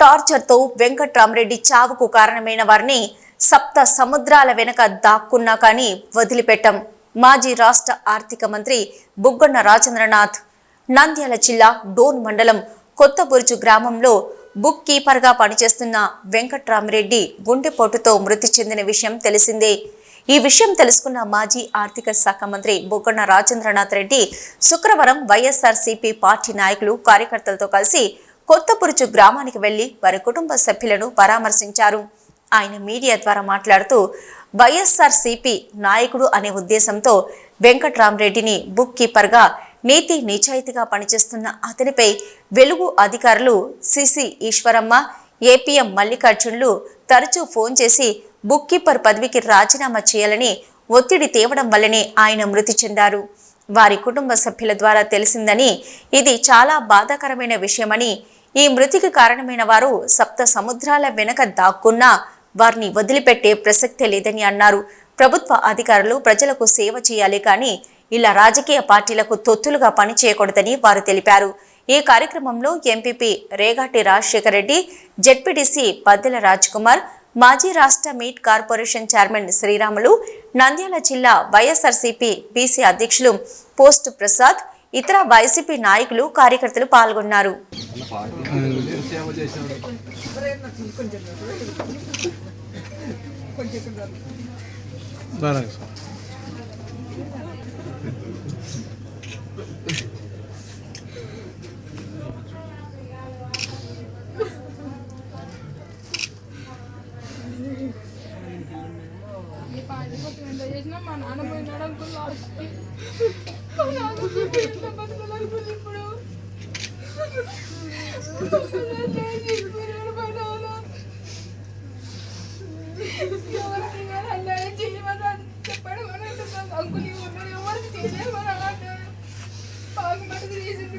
టార్చర్తో వెంకట్రామరెడ్డి చావుకు కారణమైన వారిని సప్త సముద్రాల వెనక దాక్కున్నా కానీ వదిలిపెట్టం. మాజీ రాష్ట్ర ఆర్థిక మంత్రి బుగ్గన్న రాజేంద్రనాథ్ నంద్యాల జిల్లా డోన్ మండలం కొత్తబురుజు గ్రామంలో బుక్ కీపర్గా పనిచేస్తున్న వెంకట్రామరెడ్డి గుండెపోటుతో మృతి చెందిన విషయం తెలిసిందే. ఈ విషయం తెలుసుకున్న మాజీ ఆర్థిక శాఖ మంత్రి బుగ్గన్న రాజేంద్రనాథ్ రెడ్డి శుక్రవారం వైఎస్ఆర్సీపీ పార్టీ నాయకులు కార్యకర్తలతో కలిసి కొత్తపురుచు గ్రామానికి వెళ్ళి వారి కుటుంబ సభ్యులను పరామర్శించారు. ఆయన మీడియా ద్వారా మాట్లాడుతూ వైఎస్ఆర్సీపీ నాయకుడు అనే ఉద్దేశంతో వెంకట్రామరెడ్డిని బుక్ కీపర్గా నీతి నిజాయితీగా పనిచేస్తున్న అతనిపై వెలుగు అధికారులు సిసి ఈశ్వరమ్మ ఏపీఎం మల్లికార్జునులు తరచూ ఫోన్ చేసి బుక్ కీపర్ పదవికి రాజీనామా చేయాలని ఒత్తిడి తేవడం వల్లనే ఆయన మృతి చెందారు. వారి కుటుంబ సభ్యుల ద్వారా తెలిసిందని ఇది చాలా బాధాకరమైన విషయమని ఈ మృతికి కారణమైన వారు సప్త సముద్రాల వెనక దాక్కున్నా వారిని వదిలిపెట్టే ప్రసక్తే లేదని అన్నారు. ప్రభుత్వ అధికారులు ప్రజలకు సేవ చేయాలి కానీ ఇలా రాజకీయ పార్టీలకు తొత్తులుగా పనిచేయకూడదని వారు తెలిపారు. ఈ కార్యక్రమంలో ఎంపీపీ రేగాటి రాజశేఖర రెడ్డి జెడ్పీటీసీ పద్దెల కుమార్ మాజీ రాష్ట్ర meat corporation chairman Sriramulu Nandyal జిల్లా వైఎస్ఆర్సీపీ బీసీ అధ్యక్షులు పోస్ట్ ప్రసాద్ ఇతర వైసీపీ నాయకులు కార్యకర్తలు పాల్గొన్నారు. అలాగే చనిపోయినాడు మా నాన్న. ఎవరికి కానీ అన్యాయం చేయమని అని చెప్పాడు అని అంటున్నాను అంకుల్ ఈ ఊళ్ళో ఎవరికి చేయలేదు మా నాన్న అన్నాడు బాగా మనకి చేసింది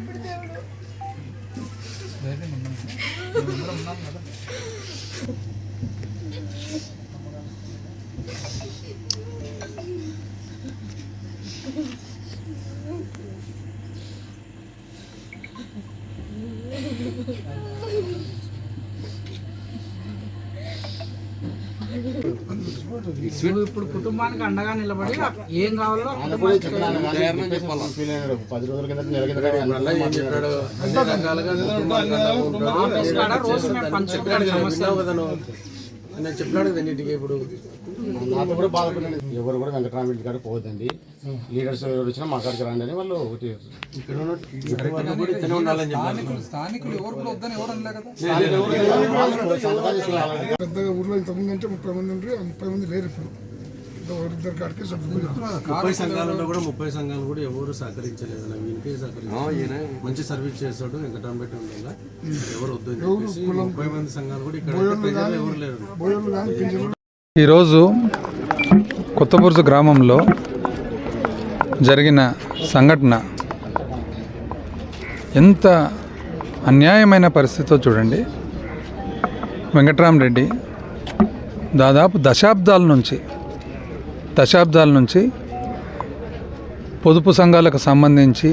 ఇప్పుడు దేవుడు నువ్వు ఇప్పుడు కుటుంబానికి అండగా నిలబడి ఏం కావాలో పది రోజుల కింద రోజు మేము పంచుకుంటాం నేను చెప్పినాడు కదా నీటికి ఇప్పుడు. నాతో కూడా బాధపడండి ఎవరు కూడా వెంకటరామరెడ్డి గారు పోవద్దండి. లీడర్స్ ఎవరు వచ్చినా మా కాడికి రండి అని వాళ్ళు ఒకటి ఇక్కడ ఉన్న ఇటువరకు కూడా ఇతనే ఉండాలని చెప్పారు. స్థానికులు ఎవరు కూడా వద్దని ఎవరు అనలే కదా? సంతకాలు తీసుకురావాలి. పెద్దగా ఊర్లో ఇంతకుముందు అంటే ముప్పై మంది ఉండ్రి ముప్పై మంది లేరు ఇప్పుడు. ఇద్దరు కాడికి సభ్యులు ముప్పై సంఘాలలో కూడా ముప్పై సంఘాలు కూడా ఎవరు సహకరించలేదు. నాకు వీనికే సహకరించారు మంచి సర్వీస్ చేస్తాడు వెంకటరామరెడ్డి ఉండాల ఎవరు వద్దు ముప్పై మంది సంఘాలు కూడా ఇక్కడ ఎవరు లేరు. ఈరోజు కొత్తబురుజు గ్రామంలో జరిగిన సంఘటన ఎంత అన్యాయమైన పరిస్థితితో చూడండి. వెంకట్రామరెడ్డి దాదాపు దశాబ్దాల నుంచి దశాబ్దాల నుంచి పొదుపు సంఘాలకు సంబంధించి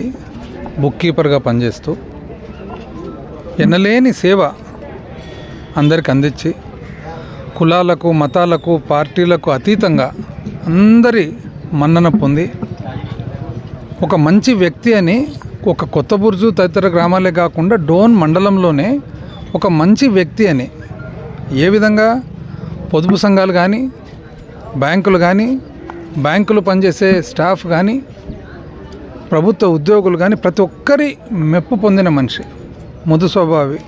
బుక్ కీపర్గా పనిచేస్తూ ఎనలేని సేవ అందరికి అందించి కులాలకు మతాలకు పార్టీలకు అతీతంగా అందరి మన్నన పొంది ఒక మంచి వ్యక్తి అని ఒక కొత్త బుర్జు తదితర గ్రామాలే కాకుండా డోన్ మండలంలోనే ఒక మంచి వ్యక్తి అని ఏ విధంగా పొదుపు సంఘాలు కానీ బ్యాంకులు కానీ బ్యాంకులు పనిచేసే స్టాఫ్ కానీ ప్రభుత్వ ఉద్యోగులు కానీ ప్రతి ఒక్కరి మెప్పు పొందిన మనిషి ముదు స్వభావి.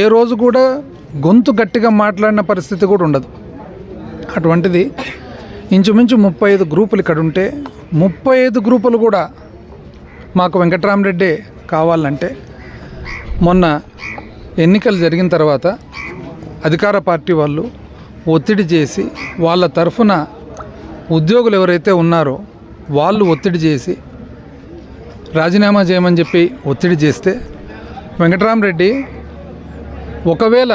ఏ రోజు కూడా గొంతు గట్టిగా మాట్లాడిన పరిస్థితి కూడా ఉండదు. అటువంటిది ఇంచుమించు ముప్పై ఐదు గ్రూపులు ఇక్కడ ఉంటే ముప్పై ఐదు గ్రూపులు కూడా మాకు వెంకట్రామరెడ్డి కావాలంటే మొన్న ఎన్నికలు జరిగిన తర్వాత అధికార పార్టీ వాళ్ళు ఒత్తిడి చేసి వాళ్ళ తరఫున ఉద్యోగులు ఎవరైతే ఉన్నారో వాళ్ళు ఒత్తిడి చేసి రాజీనామా చేయమని చెప్పి ఒత్తిడి చేస్తే వెంకటరామరెడ్డి ఒకవేళ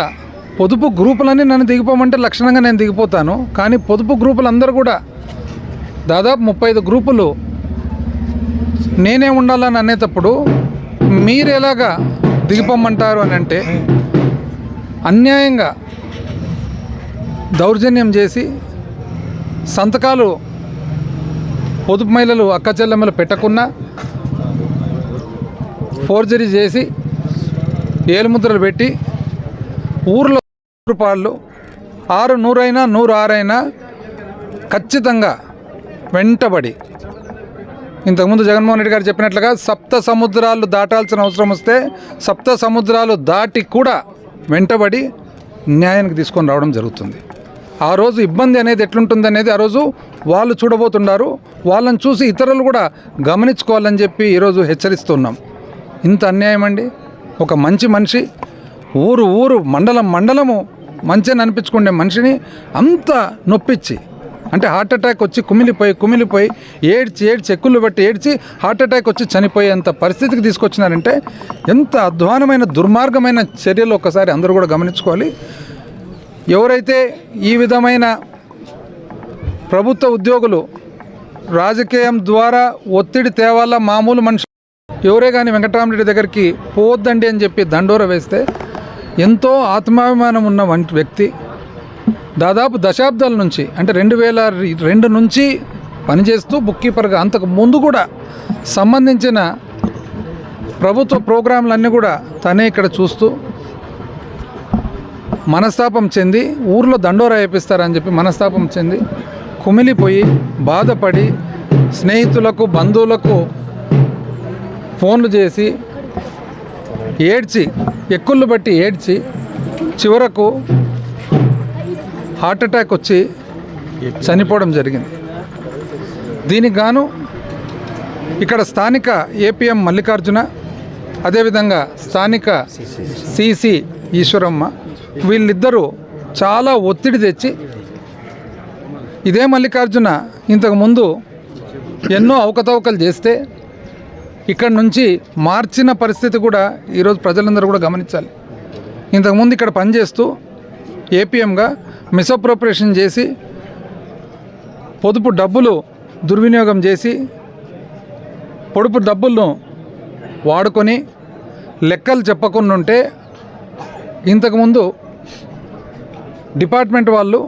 పొదుపు గ్రూపులన్నీ నన్ను దిగిపోమంటే లక్షణంగా నేను దిగిపోతాను. కానీ పొదుపు గ్రూపులు అందరూ కూడా దాదాపు ముప్పై ఐదు గ్రూపులు నేనే ఉండాలని అనేటప్పుడు మీరు ఎలాగా దిగిపోమంటారు అని అంటే అన్యాయంగా దౌర్జన్యం చేసి సంతకాలు పొదుపు మహిళలు అక్క చెల్లెమ్మలు పెట్టకున్నా ఫోర్జరీ చేసి ఏలుముద్రలు పెట్టి ఊర్లో రూపాయలు ఆరు నూరైనా నూరు ఆరైనా ఖచ్చితంగా వెంటబడి. ఇంతకుముందు జగన్మోహన్ రెడ్డి గారు చెప్పినట్లుగా సప్త సముద్రాలు దాటాల్సిన అవసరం వస్తే సప్త సముద్రాలు దాటి కూడా వెంటబడి న్యాయానికి తీసుకొని రావడం జరుగుతుంది. ఆ రోజు ఇబ్బంది అనేది ఎట్లుంటుంది అనేది ఆ రోజు వాళ్ళు చూడబోతున్నారు. వాళ్ళని చూసి ఇతరులు కూడా గమనించుకోవాలని చెప్పి ఈరోజు హెచ్చరిస్తున్నాం. ఇంత అన్యాయం అండి. ఒక మంచి మనిషి ఊరు ఊరు మండలం మండలము మంచిని అనిపించుకునే మనిషిని అంత నొప్పించి అంటే హార్ట్ అటాక్ వచ్చి కుమిలిపోయి కుమిలిపోయి ఏడ్చి ఏడ్చి ఎక్కులు బట్టి ఏడ్చి హార్ట్ అటాక్ వచ్చి చనిపోయేంత పరిస్థితికి తీసుకొచ్చినారంటే ఎంత అధ్వానమైన దుర్మార్గమైన చర్యలు ఒకసారి అందరూ కూడా గమనించుకోవాలి. ఎవరైతే ఈ విధమైన ప్రభుత్వ ఉద్యోగులు రాజకీయం ద్వారా ఒత్తిడి తేవాల మామూలు మనిషి ఎవరే కానీ వెంకటరామరెడ్డి దగ్గరికి పోవద్దండి అని చెప్పి దండోర వేస్తే ఎంతో ఆత్మాభిమానం ఉన్న వంటి వ్యక్తి. దాదాపు దశాబ్దాల నుంచి అంటే రెండు వేల రెండు నుంచి పనిచేస్తూ బుక్ కీపర్గా అంతకు ముందు కూడా సంబంధించిన ప్రభుత్వ ప్రోగ్రాంలన్నీ కూడా తనే ఇక్కడ చూస్తూ మనస్తాపం చెంది ఊర్లో దండోరా వేపిస్తారని చెప్పి మనస్తాపం చెంది కుమిలిపోయి బాధపడి స్నేహితులకు బంధువులకు ఫోన్లు చేసి ఏడ్చి ఎక్కుళ్ళు బట్టి ఏడ్చి చివరకు హార్ట్ అటాక్ వచ్చి చనిపోవడం జరిగింది. దీనికి గాను ఇక్కడ స్థానిక ఏపీఎం మల్లికార్జున అదేవిధంగా స్థానిక సిసి ఈశ్వరమ్మ వీళ్ళిద్దరూ చాలా ఒత్తిడి తెచ్చి ఇదే మల్లికార్జున ఇంతకుముందు ఎన్నో అవకతవకలు చేస్తే ఇక్కడ నుంచి మార్చిన పరిస్థితి కూడా ఈరోజు ప్రజలందరూ కూడా గమనించాలి. ఇంతకుముందు ఇక్కడ పనిచేస్తూ ఏపీఎంగా మిస్అప్రోపరేషన్ చేసి పొదుపు డబ్బులు దుర్వినియోగం చేసి పొడుపు డబ్బులను వాడుకొని లెక్కలు చెప్పకుండా ఉంటే ఇంతకుముందు డిపార్ట్మెంట్ వాళ్ళు